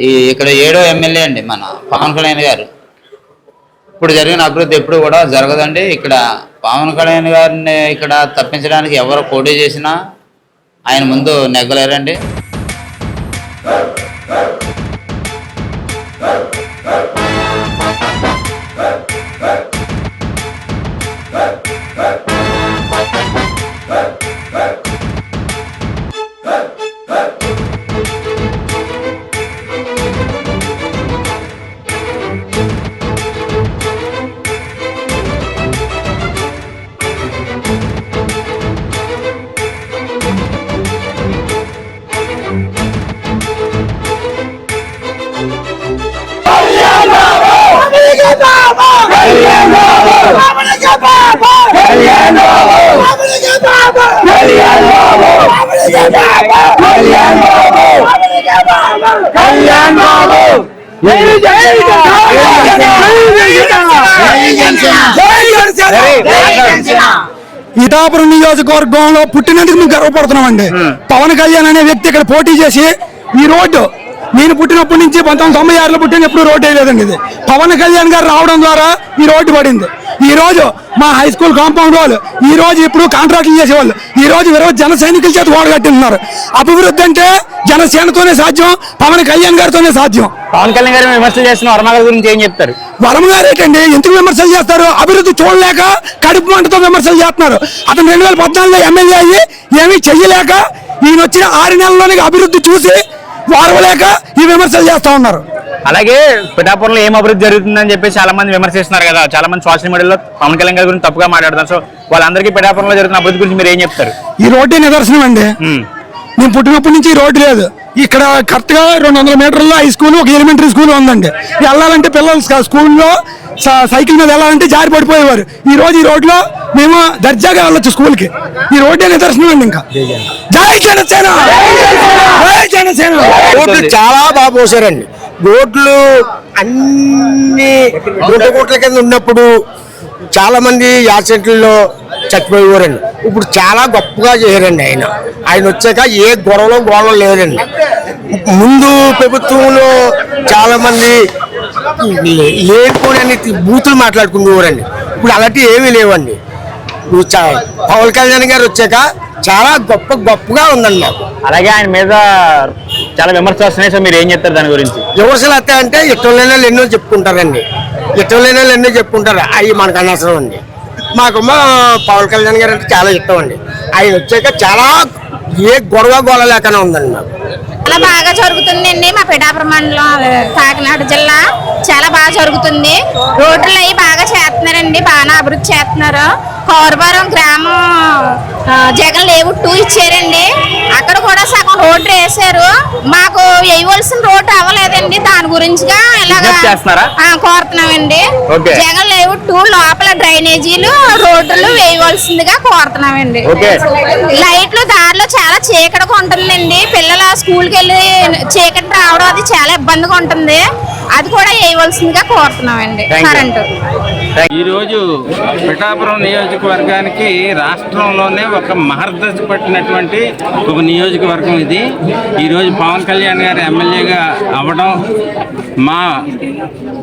ఈ ఇక్కడ ఏడో ఎమ్మెల్యే అండి మన పవన్ కళ్యాణ్ గారు. ఇప్పుడు జరిగిన అభివృద్ధి ఎప్పుడు కూడా జరగదండి. ఇక్కడ పవన్ కళ్యాణ్ గారిని ఇక్కడ తప్పించడానికి ఎవరు పోటీ చేసినా ఆయన ముందు నెగ్గలేరండి. ఇటాపురం నియోజకవర్గంలో పుట్టినందుకు మేము. గర్వపడుతున్నామండి పవన్ కళ్యాణ్ అనే వ్యక్తి ఇక్కడ పోటీ చేసి ఈ రోడ్డు నేను పుట్టినప్పటి నుంచి పంతొమ్మిది తొంభై ఆరులో పుట్టిన ఎప్పుడు రోడ్డు వేయలేదండి ఇది. పవన్ కళ్యాణ్ గారు రావడం ద్వారా ఈ రోడ్డు పడింది. ఈ రోజు మా హై స్కూల్ కాంపౌండ్ వాళ్ళు ఈ రోజు ఇప్పుడు కాంట్రాక్ట్లు చేసేవాళ్ళు ఈ రోజు ఈరోజు జన సైనికుల చేత ఓడగట్టిస్తున్నారు అభివృద్ధి అంటే జనసేనతోనే సాధ్యం పవన్ కళ్యాణ్ గారితోనే సాధ్యం. పవన్ కళ్యాణ్ గారు విమర్శలు చేస్తున్న వర్మగారి గురించి ఏం చెప్తారు? వరం గారేటండి ఎందుకు విమర్శలు చేస్తారు? అభివృద్ధి చూడలేక కడుపు మంటతో విమర్శలు చేస్తున్నారు. అతను రెండు వేల పద్నాలుగులో ఎమ్మెల్యే అయ్యి ఏమీ చెయ్యలేక ఈయన వచ్చిన ఆరు నెలల్లోనే అభివృద్ధి చూసి వారవలేక ఈ విమర్శలు చేస్తా ఉన్నారు. అలాగే పిఠాపురంలో ఏం అభివృద్ధి జరుగుతుందని చెప్పి చాలా మంది విమర్శిస్తున్నారు కదా. చాలా మంది సోషల్ మీడియాలో పవన్ కళ్యాణ్ గారి గురించి తప్పుగా మాట్లాడతారు సో వాళ్ళందరికీ పిఠాపురంలో జరుగుతున్న అభివృద్ధి గురించి మీరు ఏం చెప్తారు? ఈ రోడ్డే నిదర్శనం అండి. నేను పుట్టినప్పటి నుంచి ఈ రోడ్డు లేదు. ఇక్కడ కరెక్ట్గా రెండు వందల మీటర్లో హై స్కూల్ ఒక ఎలిమెంటరీ స్కూల్ ఉందండి. వెళ్ళాలంటే పిల్లలు స్క- స్కూల్లో సైకిల్ మీద వెళ్ళాలంటే జారి పడిపోయేవారు. ఈ రోజు ఈ రోడ్లో మేము దర్జాగా వెళ్ళొచ్చు స్కూల్కి ఈ రోడ్డే నిదర్శనం అండి ఇంకా. జై జనసేన! జై జనసేన! రోడ్లు చాలా బాగా పోసారండి. రోడ్లు అన్ని గుంట గుట్ల కింద ఉన్నప్పుడు చాలా మంది యాక్సిడెంట్లలో చచ్చిపోయేవారండి. ఇప్పుడు చాలా గొప్పగా చేయరండి ఆయన. ఆయన వచ్చాక ఏ గొడవలో గొడవలు లేదండి ముందు ప్రభుత్వంలో చాలా మంది లేనిపోని బూతులు మాట్లాడుకునేవారండి. ఇప్పుడు అలాంటివి ఏమీ లేవండి. పవన్ కళ్యాణ్ గారు వచ్చాక చాలా గొప్ప గొప్పగా ఉందండి మాకు. అలాగే ఆయన మీద చాలా విమర్శలు వస్తున్నాయి సో మీరు ఏం చెప్తారు దాని గురించి? విమర్శలు వస్తాయి అంటే ఇష్టం లేని వాళ్ళు ఎన్నో చెప్పుకుంటారండి. ఇష్టం లేని వాళ్ళు ఎన్నో చెప్పుకుంటారు. అవి మనకు అనవసరం అండి. మాకు పవన్ కళ్యాణ్ గారు అంటే చాలా ఇష్టం అండి. ఆయన వచ్చాక చాలా ఏ గొడవ గొడవ లేకనే ఉందండి మాకు. చాలా బాగా జరుగుతుందండి మా పిఠాపురం మండలం కాకినాడ జిల్లా. చాలా బాగా జరుగుతుంది. రోడ్లు అవి బాగా చేస్తున్నారండి బాగా అభివృద్ధి చేస్తున్నారు. కౌరవరం గ్రామం జగన్ లేవుట్ టూ ఇచ్చారండి. అక్కడ కూడా సగం రోడ్డు వేసారు మాకు వేయవలసిన రోడ్డు అవ్వలేదండి. దాని గురించిగా ఇలాగా కోరుతున్నామండి. జగన్ లేవుట్ టూ లోపల డ్రైనేజీలు రోడ్లు వేయవలసిందిగా కోరుతున్నామండి. లైట్లు దారిలో చాలా చీకటిగా ఉంటుందండి. పిల్లల స్కూల్కి వెళ్ళి చీకటి రావడం అది చాలా ఇబ్బందిగా ఉంటుంది. అది కూడా వేయవలసిందిగా కోరుతున్నామండి. కరెంటు. ఈరోజు పిఠాపురం నియోజకవర్గానికి రాష్ట్రంలోనే ఒక మహర్దశ పట్టినటువంటి ఒక నియోజకవర్గం ఇది. ఈరోజు పవన్ కళ్యాణ్ గారు ఎమ్మెల్యేగా అవ్వడం మా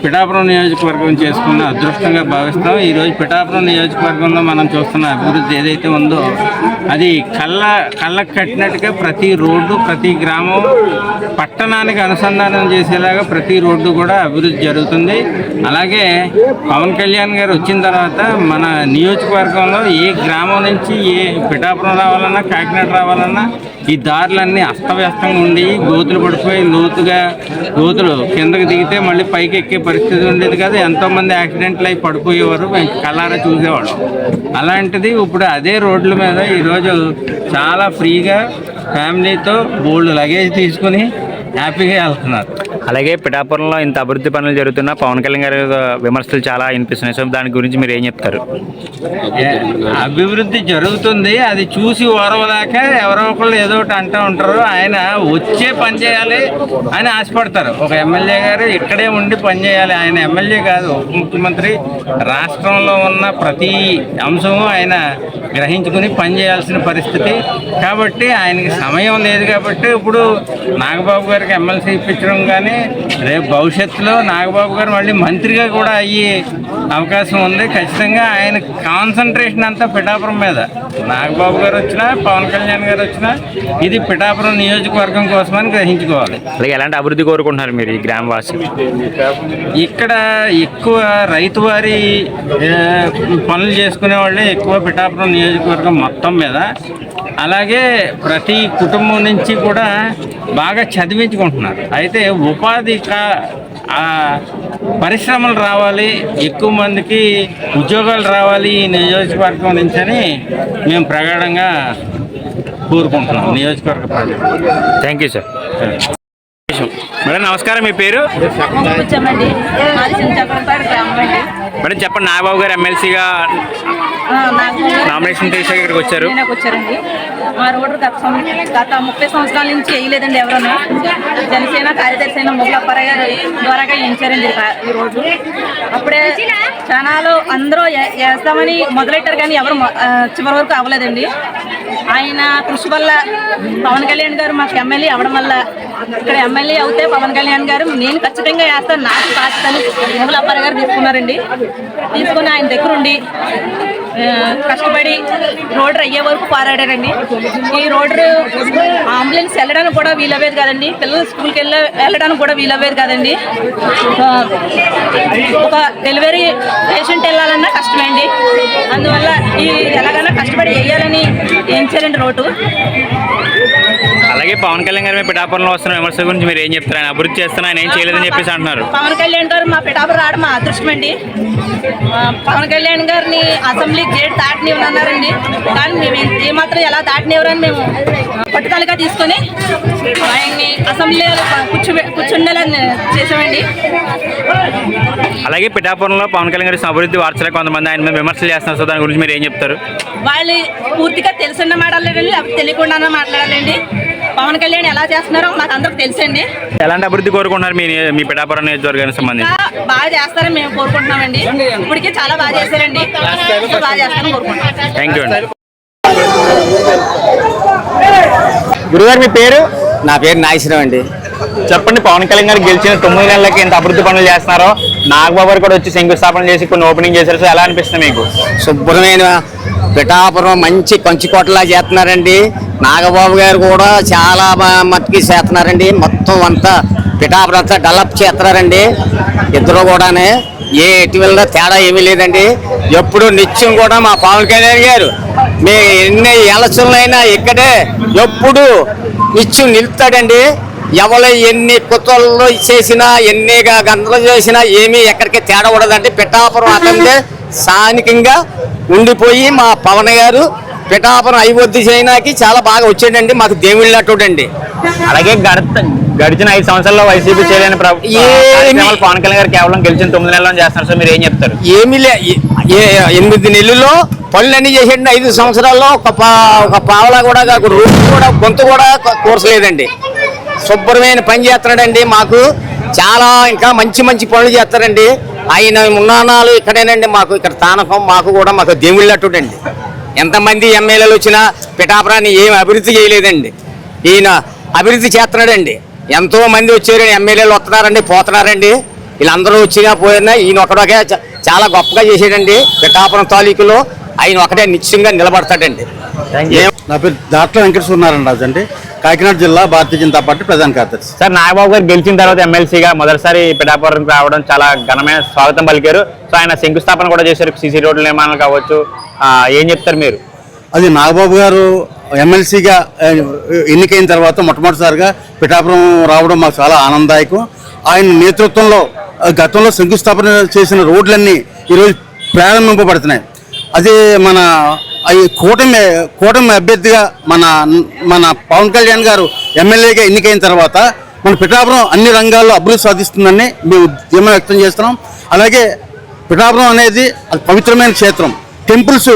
పిఠాపురం నియోజకవర్గం చేసుకున్న అదృష్టంగా భావిస్తాం. ఈరోజు పిఠాపురం నియోజకవర్గంలో మనం చూస్తున్న అభివృద్ధి ఏదైతే ఉందో అది కళ్ళ కళ్ళకు కట్టినట్టుగా ప్రతి రోడ్డు ప్రతి గ్రామం పట్టణానికి అనుసంధానం చేసేలాగా ప్రతి రోడ్డు కూడా అభివృద్ధి జరుగుతుంది. అలాగే పవన్ కళ్యాణ్ గారు వచ్చిన తర్వాత మన నియోజకవర్గంలో ఏ గ్రామం నుంచి ఏ పిఠాపురం రావాలన్నా కాకినాడ రావాలన్నా ఈ దారులన్నీ అస్తవ్యస్తంగా ఉండి గోతులు పడిపోయి లోతుగా గోతులు కిందకి దిగితే మళ్ళీ పైకి ఎక్కే పరిస్థితి ఉండేది కాదు. ఎంతోమంది యాక్సిడెంట్లు అయి పడిపోయేవారు మేము కళ్ళారా చూసేవాళ్ళం. అలాంటిది ఇప్పుడు అదే రోడ్ల మీద ఈరోజు చాలా ఫ్రీగా ఫ్యామిలీతో బోల్డ్ లగేజ్ తీసుకుని హ్యాపీగా వెళ్తున్నారు. అలాగే పిఠాపురంలో ఇంత అభివృద్ధి పనులు జరుగుతున్నా పవన్ కళ్యాణ్ గారి విమర్శలు చాలా వినిపిస్తున్నాయి. సో దాని గురించి మీరు ఏం చెప్తారు? అభివృద్ధి జరుగుతుంది. అది చూసి ఓరవలేక ఎవరో ఒకళ్ళు ఏదో ఒకటి అంటూ ఉంటారు. ఆయన వచ్చే పని చేయాలి అని ఆశపడతారు. ఒక ఎమ్మెల్యే గారు ఇక్కడే ఉండి పని చేయాలి. ఆయన ఎమ్మెల్యే కాదు ఉప ముఖ్యమంత్రి. రాష్ట్రంలో ఉన్న ప్రతి అంశము ఆయన గ్రహించుకుని పని చేయాల్సిన పరిస్థితి. కాబట్టి ఆయనకి సమయం లేదు కాబట్టి ఇప్పుడు నాగబాబు గారు గారికి ఎమ్మెల్సీ ఇప్పించడం కానీ రేపు భవిష్యత్తులో నాగబాబు గారు మళ్ళీ మంత్రిగా కూడా అయ్యే అవకాశం ఉంది. ఖచ్చితంగా ఆయన కాన్సన్ట్రేషన్ అంతా పిఠాపురం మీద. నాగబాబు గారు వచ్చినా పవన్ కళ్యాణ్ గారు వచ్చినా ఇది పిఠాపురం నియోజకవర్గం కోసమని గ్రహించుకోవాలి. అలాగే ఎలాంటి అభివృద్ధి కోరుకుంటున్నారు మీరు ఈ గ్రామవాసి ఇక్కడ ఎక్కువ రైతు వారి పనులు చేసుకునే వాళ్ళే ఎక్కువ పిఠాపురం నియోజకవర్గం మొత్తం మీద. అలాగే ప్రతి కుటుంబం నుంచి కూడా బాగా చదివించుకుంటున్నారు. అయితే ఉపాధి పరిశ్రమలు రావాలి ఎక్కువ మందికి ఉద్యోగాలు రావాలి ఈ నియోజకవర్గం నుంచి అని మేము ప్రగాఢంగా కోరుకుంటున్నాం నియోజకవర్గ ప్రజలు. Thank you sir. మేడం నమస్కారం మీ పేరు? మేడం చెప్పండి నాగబాబు గారు ఎమ్మెల్సీగా నామినేషన్ చేసి ఇక్కడికి వచ్చారు. వచ్చారండి మా రోడ్డు గత గత ముప్పై సంవత్సరాల నుంచి వేయలేదండి ఎవరన్నా. జనసేన కార్యదర్శి అయిన ముగ్గులప్పర గారు ద్వారాగా వేయించారండి ఈ రోజు అప్పుడే జనాలు అందరూ వేస్తామని మొదలెట్టారు కానీ ఎవరు చివరి వరకు అవ్వలేదండి. ఆయన కృషి వల్ల పవన్ కళ్యాణ్ గారు మాకు ఎమ్మెల్యే అవడం వల్ల ఇక్కడ ఎమ్మెల్యే అవుతే పవన్ కళ్యాణ్ గారు నేను ఖచ్చితంగా వేస్తాను. నాకు అని ముగ్గులప్పర గారు తీసుకున్నారండి. తీసుకుని ఆయన దగ్గరుండి కష్టపడి రోడ్డు అయ్యే వరకు పారాడారండి. ఈ రోడ్డు అంబులెన్స్ వెళ్ళడానికి కూడా వీలవ్వేది కదండి. పిల్లలు స్కూల్కి వెళ్ళ వెళ్ళడానికి కూడా వీలవ్వేది కదండి. ఒక డెలివరీ పేషెంట్ వెళ్ళాలన్నా కష్టమండి. అందువల్ల ఈ ఎలాగైనా కష్టపడి వేయాలని చేయాలండి రోడ్డు. అలాగే పవన్ కళ్యాణ్ గారు మీ పిఠాపురంలో వస్తున్న విమర్శల గురించి మీరు ఏం చెప్తారు? ఆయన అభివృద్ధి చేస్తున్నా ఆయన ఏం చేయలేదని చెప్పేసి అంటున్నారు. పవన్ కళ్యాణ్ గారు మా పిఠాపురం రావడం మా అదృష్టం అండి. పవన్ కళ్యాణ్ గారిని అసెంబ్లీ గేట్ దాటనివ్వని అన్నారండి. కానీ మేము ఏ- ఏమాత్రం ఎలా దాటనివ్వరని మేము పట్టుదలగా తీసుకొని ఆయన్ని అసెంబ్లీలో కూర్చో కూర్చుండేలా చేసామండి అలాగే పిఠాపురంలో పవన్ కళ్యాణ్ గారి అభివృద్ధి వార్చలే కొంతమంది ఆయన విమర్శలు చేస్తున్నారు. సో దాని గురించి మీరు ఏం చెప్తారు? వాళ్ళు పూర్తిగా తెలుసున్న మాట్లాడాలండి లేకపోతే తెలియకుండానే మాట్లాడాలండి. పవన్ కళ్యాణ్ ఎలా చేస్తున్నారో మాకు అందరికి తెలుసండి. ఎలాంటి అభివృద్ధి కోరుకుంటున్నారు మీ మీ పిఠాపురం నియోజకవర్గానికి సంబంధించి? బాగా చేస్తారని మేము కోరుకుంటున్నామండి. ఇప్పటికే చాలా బాగా చేశారండి. ఇంకా బాగా చేస్తారని కోరుకుంటున్నాం. థ్యాంక్ యూ అండి. గురుగారు మీ పేరు? నా పేరు నాగేశ్వరం అండి. చెప్పండి పవన్ కళ్యాణ్ గారు గెలిచిన తొమ్మిది నెలలకి ఎంత అభివృద్ధి పనులు చేస్తున్నారో నాగబాబు గారు కూడా వచ్చి శంకుస్థాపన చేసి కొన్ని ఓపెనింగ్ చేశారు. సో ఎలా అనిపిస్తుంది మీకు? శుభ్రమైన పిఠాపురం మంచి కంచుకోటలా చేస్తున్నారండి. నాగబాబు గారు కూడా చాలా బా- మట్టుకి చేస్తున్నారండి. మొత్తం అంతా పిఠాపురం అంతా డెవలప్ చేస్తున్నారండి. ఇద్దరు కూడానే. ఏ ఇటీవల తేడా ఏమీ లేదండి. ఎప్పుడు నిత్యం కూడా మా పవన్ కళ్యాణ్ గారు మీ ఎన్ని ఎలక్షన్లైనా ఇక్కడే ఎప్పుడు నిత్యం నిలుపుతాడండి. ఎవరు ఎన్ని కుతల్లో చేసినా ఎన్ని గంటలు చేసినా ఏమీ ఎక్కడికి తేడా ఉండదండి. పిఠాపురం అతనిదే స్థానికంగా ఉండిపోయి మా పవన్ గారు పిఠాపురం అభివృద్ధి చేయడానికి చాలా బాగా వచ్చాడండి మాకు దేవుళ్ళటోడండి అలాగే గడత గడిచిన ఐదు సంవత్సరాల్లో వైసీపీ చేయలేని ప్రభు- ఏమీ- కార్యక్రమాలు పవన్ కళ్యాణ్ గారు కేవలం గెలిచిన తొమ్మిది నెలల్లో చేస్తున్నారు సో మీరు ఏం చెప్తారు? ఏమీ లే ఎనిమిది నెలల్లో పనులన్నీ చేసేయండి ఐదు సంవత్సరాల్లో ఒక పా ఒక పావలా కూడా కాకుండా కూడా గొంతు కూడా కూర్చలేదండి శుభ్రమైన పని చేస్తున్నాడండి మాకు. చాలా ఇంకా మంచి మంచి పనులు చేస్తారండి ఆయన ఉన్నానాలు ఇక్కడేనండి మాకు ఇక్కడ తానకం మాకు కూడా మాకు దేవుళ్ళట్టుడండి ఎంతమంది ఎమ్మెల్యేలు వచ్చినా పిఠాపురాన్ని ఏం అభివృద్ధి చేయలేదండి. ఈయన అభివృద్ధి చేస్తున్నాడండి. ఎంతో మంది వచ్చారు ఎమ్మెల్యేలు వస్తున్నారండి పోతున్నారండి. వీళ్ళందరూ వచ్చినా పోయినా ఈయన ఒకడొకే చ- చాలా గొప్పగా చేసాడండి పిఠాపురం తాలూకులో ఆయన ఒకటే నిశ్చయంగా నిలబడతాడండి. నా పేరు దాట్ల వెంకటేశ్వర నారాయణ రాజు అండి. కాకినాడ జిల్లా భారతీయ జనతా పార్టీ ప్రధాన కార్యదర్శి. సార్ నాగబాబు గారు గెలిచిన తర్వాత ఎమ్మెల్సీగా మొదటిసారి పిఠాపురం రావడం చాలా ఘనమైన స్వాగతం పలికారు. సో ఆయన శంకుస్థాపన కూడా చేశారు. సీసీ రోడ్ల నిర్మాణాలు కావచ్చు ఏం చెప్తారు మీరు? అది నాగబాబు గారు ఎమ్మెల్సీగా ఎన్నికైన తర్వాత మొట్టమొదటిసారిగా పిఠాపురం రావడం మాకు చాలా ఆనందదాయకం. ఆయన నేతృత్వంలో గతంలో శంకుస్థాపన చేసిన రోడ్లన్నీ ఈరోజు ప్రారంభింపబడుతున్నాయి. అదే మన అవి కూటమి కూటమి అభ్యర్థిగా మన మన పవన్ కళ్యాణ్ గారు ఎమ్మెల్యేగా ఎన్నికైన తర్వాత మన పిఠాపురం అన్ని రంగాల్లో అభివృద్ధి సాధిస్తుందని మేము ఉద్యమం వ్యక్తం చేస్తున్నాం. అలాగే పిఠాపురం అనేది అది పవిత్రమైన క్షేత్రం. టెంపుల్స్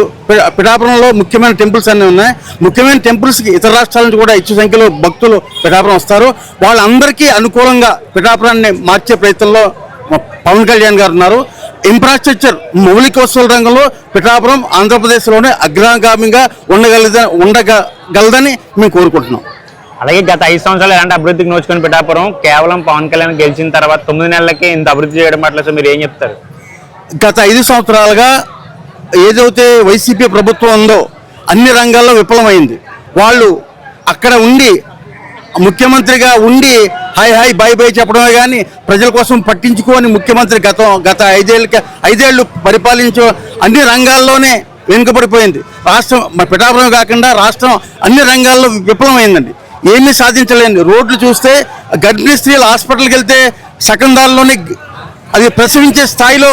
పిఠాపురంలో ముఖ్యమైన టెంపుల్స్ అన్నీ ఉన్నాయి. ముఖ్యమైన టెంపుల్స్కి ఇతర రాష్ట్రాల నుంచి కూడా ఎక్కువ సంఖ్యలో భక్తులు పిఠాపురం వస్తారు. వాళ్ళందరికీ అనుకూలంగా పిఠాపురాన్ని మార్చే ప్రయత్నంలో పవన్ కళ్యాణ్ గారు ఉన్నారు. ఇన్ఫ్రాస్ట్రక్చర్ మౌలిక వస్తువుల రంగంలో పిఠాపురం ఆంధ్రప్రదేశ్లోనే అగ్రగామిగా ఉండగలద ఉండగలదని మేము కోరుకుంటున్నాం. అలాగే గత ఐదు సంవత్సరాలు ఎలాంటి అభివృద్ధికి నోచుకొని పిఠాపురం కేవలం పవన్ కళ్యాణ్ గెలిచిన తర్వాత తొమ్మిది నెలలకే ఇంత అభివృద్ధి చేయడం పట్ల మీరు ఏం చెప్తారు? గత ఐదు సంవత్సరాలుగా ఏదైతే వైసీపీ ప్రభుత్వం ఉందో అన్ని రంగాల్లో విఫలమైంది. వాళ్ళు అక్కడ ఉండి ముఖ్యమంత్రిగా ఉండి హాయ్ హాయ్ బై బై చెప్పడమే కానీ ప్రజల కోసం పట్టించుకోని ముఖ్యమంత్రి గతం గత ఐదేళ్ళకి ఐదేళ్ళు పరిపాలించే అన్ని రంగాల్లోనే వెనుకబడిపోయింది. రాష్ట్రం పిఠాపురం కాకుండా రాష్ట్రం అన్ని రంగాల్లో విఫలమైందండి. ఏమీ సాధించలేదు రోడ్లు చూస్తే గర్భిణీ స్త్రీలు హాస్పిటల్కి వెళ్తే సగం దారిలోనే అది ప్రసవించే స్థాయిలో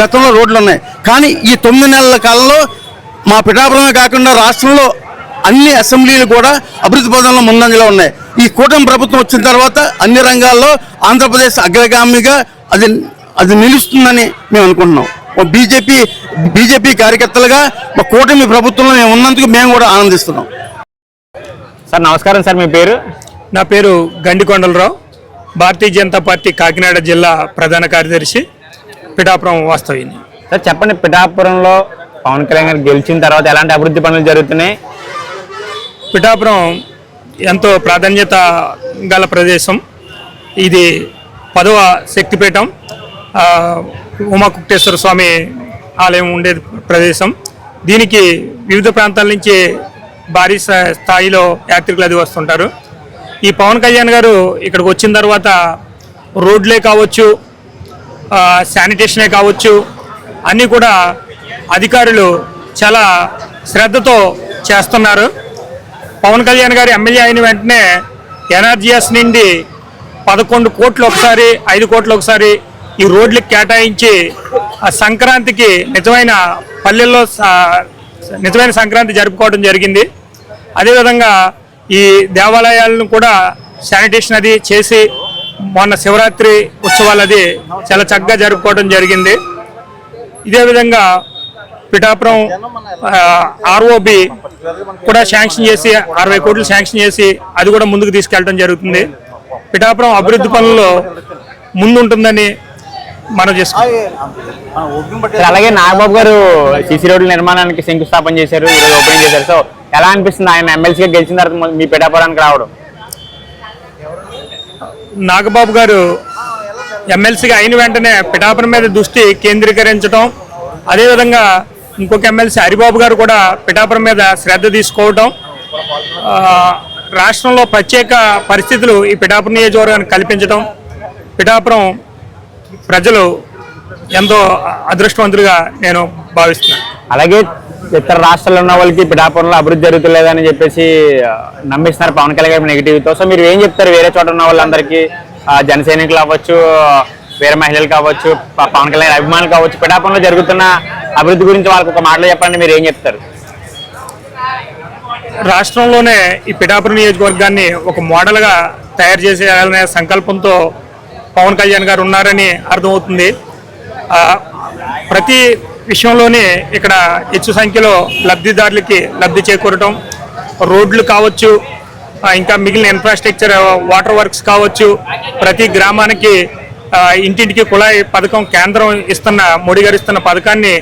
గతంలో రోడ్లు ఉన్నాయి. కానీ ఈ తొమ్మిది నెలల కాలంలో మా పిఠాపురమే కాకుండా రాష్ట్రంలో అన్ని అసెంబ్లీలు కూడా అభివృద్ధి పదంలో ముందంజలో ఉన్నాయి. ఈ కూటమి ప్రభుత్వం వచ్చిన తర్వాత అన్ని రంగాల్లో ఆంధ్రప్రదేశ్ అగ్రగామిగా అది అది నిలుస్తుందని మేము అనుకుంటున్నాం. ఓ బీజేపీ బీజేపీ కార్యకర్తలుగా మా కూటమి ప్రభుత్వంలో మేము ఉన్నందుకు మేము కూడా ఆనందిస్తున్నాం. సార్ నమస్కారం సార్ మీ పేరు? నా పేరు గండికొండలరావు. భారతీయ జనతా పార్టీ కాకినాడ జిల్లా ప్రధాన కార్యదర్శి పిఠాపురం వాస్తవిని సార్ చెప్పండి పిఠాపురంలో పవన్ కళ్యాణ్ గారు గెలిచిన తర్వాత ఎలాంటి అభివృద్ధి పనులు జరుగుతున్నాయి? పిఠాపురం ఎంతో ప్రాధాన్యత గల ప్రదేశం. ఇది పదవ శక్తిపీఠం. ఉమాకుక్టేశ్వర స్వామి ఆలయం ఉండే ప్రదేశం. దీనికి వివిధ ప్రాంతాల నుంచి భారీ స్థా- స్థాయిలో యాత్రికులు అది వస్తుంటారు. ఈ పవన్ కళ్యాణ్ గారు ఇక్కడికి వచ్చిన తర్వాత రోడ్లే కావచ్చు శానిటేషనే కావచ్చు అన్నీ కూడా అధికారులు చాలా శ్రద్ధతో చేస్తున్నారు. పవన్ కళ్యాణ్ గారి ఎమ్మెల్యే అయిన వెంటనే ఎన్ఆర్జీఎస్ నుండి పదకొండు కోట్లు ఒకసారి ఐదు కోట్లు ఒకసారి ఈ రోడ్లకు కేటాయించి ఆ సంక్రాంతికి నిజమైన పల్లెల్లో నిజమైన సంక్రాంతి జరుపుకోవడం జరిగింది. అదేవిధంగా ఈ దేవాలయాలను కూడా శానిటేషన్ అది చేసి మొన్న శివరాత్రి ఉత్సవాలు అది చాలా చక్కగా జరుపుకోవడం జరిగింది. ఇదే విధంగా పిఠాపురం ఆర్ఓబి కూడా శాంక్షన్ చేసి అరవై కోట్లు శాంక్షన్ చేసి అది కూడా ముందుకు తీసుకెళ్ళడం జరుగుతుంది. పిఠాపురం అభివృద్ధి పనుల్లో ముందుంటుందని మనం చేసుకుంటాం. అలాగే నాగబాబు గారు సిసి రోడ్ల నిర్మాణానికి శంకుస్థాపన చేశారు ఈరోజు ఓపెనింగ్ చేశారు. సో ఎలా అనిపిస్తుంది ఆయన ఎమ్మెల్సీగా గెలిచిన తర్వాత మీ పిఠాపురానికి రావడం? నాగబాబు గారు ఎమ్మెల్సీగా అయిన వెంటనే పిఠాపురం మీద దృష్టి కేంద్రీకరించడం అదేవిధంగా ఇంకొక ఎమ్మెల్సీ హరిబాబు గారు కూడా పిఠాపురం మీద శ్రద్ధ తీసుకోవడం రాష్ట్రంలో ప్రత్యేక పరిస్థితులు ఈ పిఠాపురం నియోజకవర్గానికి కల్పించడం పిఠాపురం ప్రజలు ఎంతో అదృష్టవంతులుగా నేను భావిస్తున్నాను. అలాగే ఇతర రాష్ట్రాల్లో ఉన్న వాళ్ళకి పిఠాపురంలో అభివృద్ధి జరుగుతులేదని చెప్పేసి నమ్మిస్తున్నారు పవన్ కళ్యాణ్ గారి నెగిటివ్తో సో మీరు ఏం చెప్తారు? వేరే చోట ఉన్న వాళ్ళందరికీ జన సైనికులు అవ్వచ్చు వేరే మహిళలు కావచ్చు పవన్ కళ్యాణ్ అభిమానులు కావచ్చు పిఠాపురంలో జరుగుతున్న అభివృద్ధి గురించి వాళ్ళకి ఒక మాటలో చెప్పండి మీరు ఏం చెప్తారు? రాష్ట్రంలోనే ఈ పిఠాపురం నియోజకవర్గాన్ని ఒక మోడల్గా తయారు చేసేయాలనే సంకల్పంతో పవన్ కళ్యాణ్ గారు ఉన్నారని అర్థమవుతుంది. ప్రతి విషయంలోనే ఇక్కడ హెచ్చు సంఖ్యలో లబ్ధిదారులకి లబ్ధి చేకూరటం రోడ్లు కావచ్చు ఇంకా మిగిలిన ఇన్ఫ్రాస్ట్రక్చర్ వాటర్ వర్క్స్ కావచ్చు ప్రతి గ్రామానికి ఇంటింటికి కుళాయి పథకం కేంద్రం ఇస్తున్న మోడీ గారు ఇస్తున్న పథకాన్ని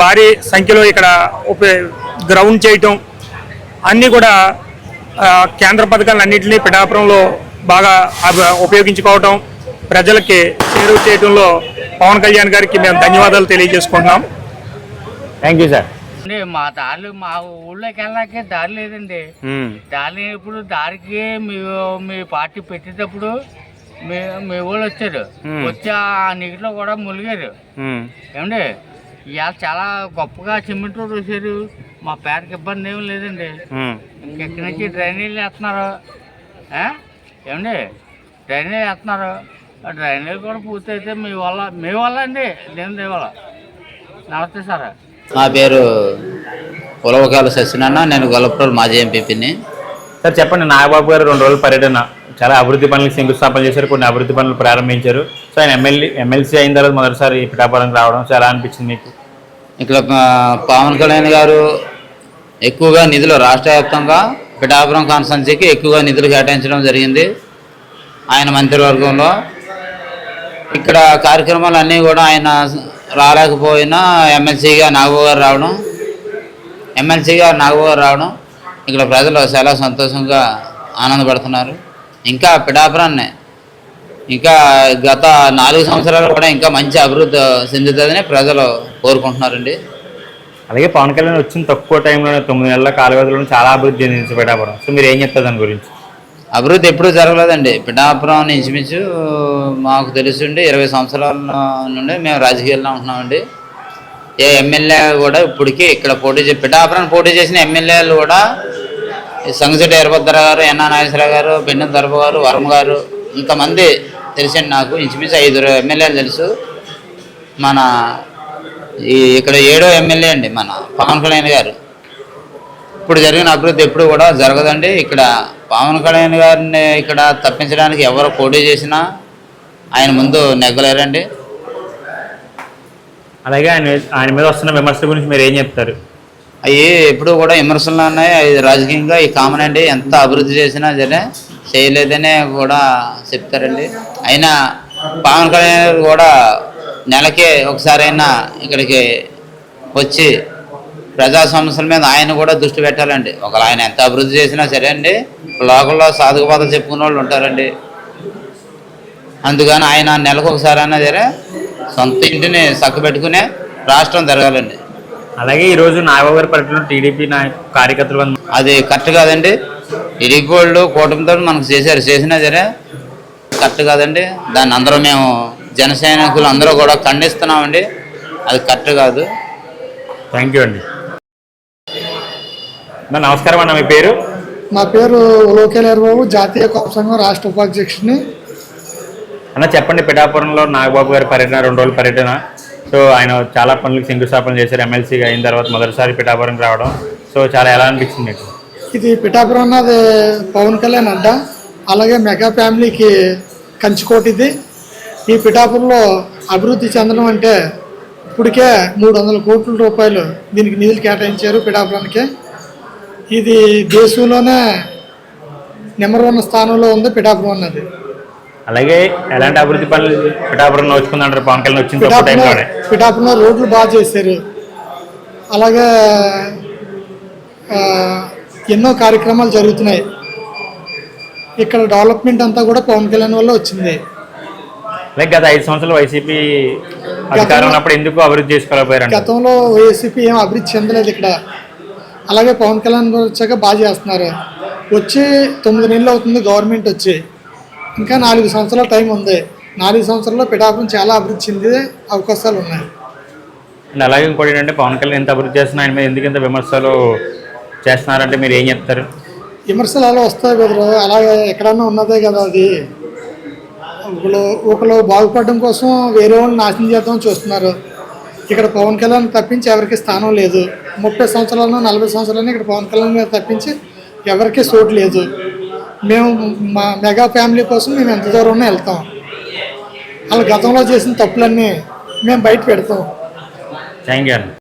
భారీ సంఖ్యలో ఇక్కడ ఉప గ్రౌండ్ చేయటం అన్నీ కూడా కేంద్ర పథకాలన్నింటినీ పిఠాపురంలో బాగా ఉపయోగించుకోవటం ప్రజలకి చేరువ చేయడంలో పవన్ కళ్యాణ్ గారికి మేము ధన్యవాదాలు తెలియజేసుకుంటున్నాం. థ్యాంక్ యూ సార్ అండి మా దారి మా ఊళ్ళోకి వెళ్ళాకే దారి లేదండి. దారి లేనప్పుడు దారికి మీ మీ పార్టీ పెట్టేటప్పుడు మీ మీ వాళ్ళు వచ్చారు. వచ్చి ఆ నీటిలో కూడా ములిగారు ఏమండి? ఇవాళ చాలా గొప్పగా సిమెంట్ రోడ్ వేసారు మా పేటకి ఇబ్బంది ఏమి లేదండి. ఇక్కడి నుంచి డ్రైనేజీలు వేస్తున్నారు? ఏమండి? డ్రైనేజ్ వేస్తున్నారు. డ్రైనేజ్ కూడా పూర్తయితే మీ వల్ల మీ వల్ల అండి నేను దేవాల నమస్తే సార్. నా పేరు ఉలవకాల సత్యనారాయణ నేను గొల్లపురం మాజీ ఎంపీపీని. సార్ చెప్పండి నాగబాబు గారు రెండు రోజుల పర్యటన చాలా అభివృద్ధి పనులకు శంకుస్థాపన చేశారు కొన్ని అభివృద్ధి పనులు ప్రారంభించారు. సో ఆయన ఎమ్మెల్యే ఎమ్మెల్సీ అయిన తర్వాత మొదటిసారి పిఠాపురంకి రావడం ఎలా అనిపించింది మీకు? ఇక్కడ పవన్ కళ్యాణ్ గారు ఎక్కువగా నిధులు రాష్ట్ర వ్యాప్తంగా పిఠాపురం కాన్స్టెన్సీకి ఎక్కువగా నిధులు కేటాయించడం జరిగింది. ఆయన మంత్రివర్గంలో ఇక్కడ కార్యక్రమాలు అన్నీ కూడా ఆయన రాలేకపోయినా ఎమ్మెల్సీగా నాగబాబు గారు రావడం ఎమ్మెల్సీగా నాగబాబు గారు రావడం ఇక్కడ ప్రజలు చాలా సంతోషంగా ఆనందపడుతున్నారు. ఇంకా పిడాపురాన్ని ఇంకా గత నాలుగు సంవత్సరాలు కూడా ఇంకా మంచి అభివృద్ధి చెందుతుందని ప్రజలు కోరుకుంటున్నారండి. అలాగే పవన్ కళ్యాణ్ వచ్చిన తక్కువ టైంలోనే తొమ్మిది నెలల కాల వ్యవధిలో చాలా అభివృద్ధి చెందించి పిఠాపురం. సో మీరు ఏం చెప్తారు దాని గురించి? అభివృద్ధి ఎప్పుడూ జరగలేదండి. పిఠాపురం ఇంచుమించు మాకు తెలుసుండి ఇరవై సంవత్సరాల నుండి మేము రాజకీయాల్లో ఉంటున్నామండి. ఏ ఎమ్మెల్యే కూడా ఇప్పటికీ ఇక్కడ పోటీ చే పిఠాపురం పోటీ చేసిన ఎమ్మెల్యేలు కూడా సంగశెట్టి వీరభద్ర గారు ఎన్ఆర్ నాగేశ్వరరావు గారు పెన్నె దర్భ గారు వర్మ గారు ఇంతమంది తెలిసండి నాకు. ఇంచుమించు ఐదుగురు ఎమ్మెల్యేలు తెలుసు. మన ఈ ఇక్కడ ఏడో ఎమ్మెల్యే అండి మన పవన్ కళ్యాణ్ గారు. ఇప్పుడు జరిగిన అభివృద్ధి ఎప్పుడు కూడా జరగదండి. ఇక్కడ పవన్ కళ్యాణ్ గారిని ఇక్కడ తప్పించడానికి ఎవరు పోటీ చేసినా ఆయన ముందు నెగ్గలేరండి. అలాగే ఆయన ఆయన మీద వస్తున్న విమర్శల గురించి మీరు ఏం చెప్తారు? అవి ఎప్పుడు కూడా విమర్శలు ఉన్నాయి. అది రాజకీయంగా ఈ కామన్ అండి. ఎంత అభివృద్ధి చేసినా సరే చేయలేదనే కూడా చెప్తారండి. అయినా పవన్ కళ్యాణ్ గారు కూడా నెలకే ఒకసారి అయినా ఇక్కడికి వచ్చి ప్రజా సమస్యల మీద ఆయన కూడా దృష్టి పెట్టాలండి. ఒకవేళ ఆయన ఎంత అభివృద్ధి చేసినా సరే అండి లోకల్లో సాధక బాధలు చెప్పుకునే వాళ్ళు ఉంటారండి. అందుకని ఆయన నెలకు ఒకసారి అయినా సరే సొంత ఇంటిని చక్కబెట్టుకునే రాష్ట్రం జరగాలండి. అలాగే ఈ రోజు నాగబాబు గారి టీడీపీ నాయకు కార్యకర్తలు అది కరెక్ట్ కాదండి. టీడీపీ వాళ్ళు కూటమితో మనకు చేశారు చేసినా సరే కరెక్ట్ కాదండి. దాన్ని అందరూ మేము జన సైనికులు అందరూ కూడా ఖండిస్తున్నామండి. అది కరెక్ట్ కాదు. థ్యాంక్ యూ అండి. నమస్కారం అన్న మీ పేరు? నా పేరు లోకేలేరు బాబు జాతీయ కోప సంఘం రాష్ట్ర ఉపాధ్యక్షుడిని. అన్న చెప్పండి పిఠాపురంలో నాగబాబు గారి పర్యటన రెండు రోజుల పర్యటన. సో ఆయన చాలా పనులకు శంకుస్థాపన చేశారు ఎమ్మెల్సీగా అయిన తర్వాత మొదటిసారి పిఠాపురంకి రావడం. సో చాలా ఎలా అనిపించింది మీకు? ఇది పిఠాపురం అన్నది పవన్ కళ్యాణ్ అడ్డ అలాగే మెగా ఫ్యామిలీకి కంచుకోటిది ఈ పిఠాపురంలో అభివృద్ధి చెందడం అంటే ఇప్పటికే మూడు వందల కోట్ల రూపాయలు దీనికి నిధులు కేటాయించారు పిఠాపురానికి. ఇది దేశంలోనే నెంబర్ వన్ స్థానంలో ఉంది పిఠాపురం అన్నది. అలాగే ఎలాంటి అభివృద్ధి పనులు పిఠాపురంలో వచ్చుకుందంటారు పవన్ కళ్యాణ్ వచ్చిన పిఠాపురంలో పిఠాపురంలో రోడ్లు బాగా చేశారు. అలాగే ఎన్నో కార్యక్రమాలు జరుగుతున్నాయి. ఇక్కడ డెవలప్మెంట్ అంతా కూడా పవన్ కళ్యాణ్ వల్ల వచ్చింది. అలాగే గత ఐదు సంవత్సరాలు వైసీపీ అధికారం ఎందుకు అభివృద్ధి చేసుకోలేకపోయారంట గతంలో వైసీపీ ఏం అభివృద్ధి చెందలేదు ఇక్కడ. అలాగే పవన్ కళ్యాణ్ గారు వచ్చాక బాగా చేస్తున్నారు. వచ్చి తొమ్మిది నెలలు అవుతుంది గవర్నమెంట్ వచ్చి. ఇంకా నాలుగు సంవత్సరాల టైం ఉంది. నాలుగు సంవత్సరాల్లో పిఠాపురం చాలా అభివృద్ధి చెందే అవకాశాలు ఉన్నాయి. అండ్ అలాగే ఇంకోటి ఏంటంటే పవన్ కళ్యాణ్ ఎంత అభివృద్ధి చేస్తున్నా ఆయన మీద ఎందుకు ఇంత విమర్శలు చేస్తున్నారంటే మీరు ఏం చెప్తారు? విమర్శలు అలా వస్తాయి బెదరు అలాగే ఎక్కడన్నా ఉన్నదే కదా అది. ఒకళ్ళు ఒకళ్ళు బాగుపడడం కోసం వేరే వాళ్ళని నాశనం చేద్దామని చూస్తున్నారు. ఇక్కడ పవన్ కళ్యాణ్ తప్పించి ఎవరికి స్థానం లేదు. ముప్పై సంవత్సరాలను నలభై సంవత్సరాలను ఇక్కడ పవన్ కళ్యాణ్ మీద తప్పించి ఎవరికి చోటు లేదు. మేము మా మెగా ఫ్యామిలీ కోసం మేము ఎంత దూరం వెళ్తాం. వాళ్ళ గతంలో చేసిన తప్పులన్నీ మేము బయట పెడతాం. Thank you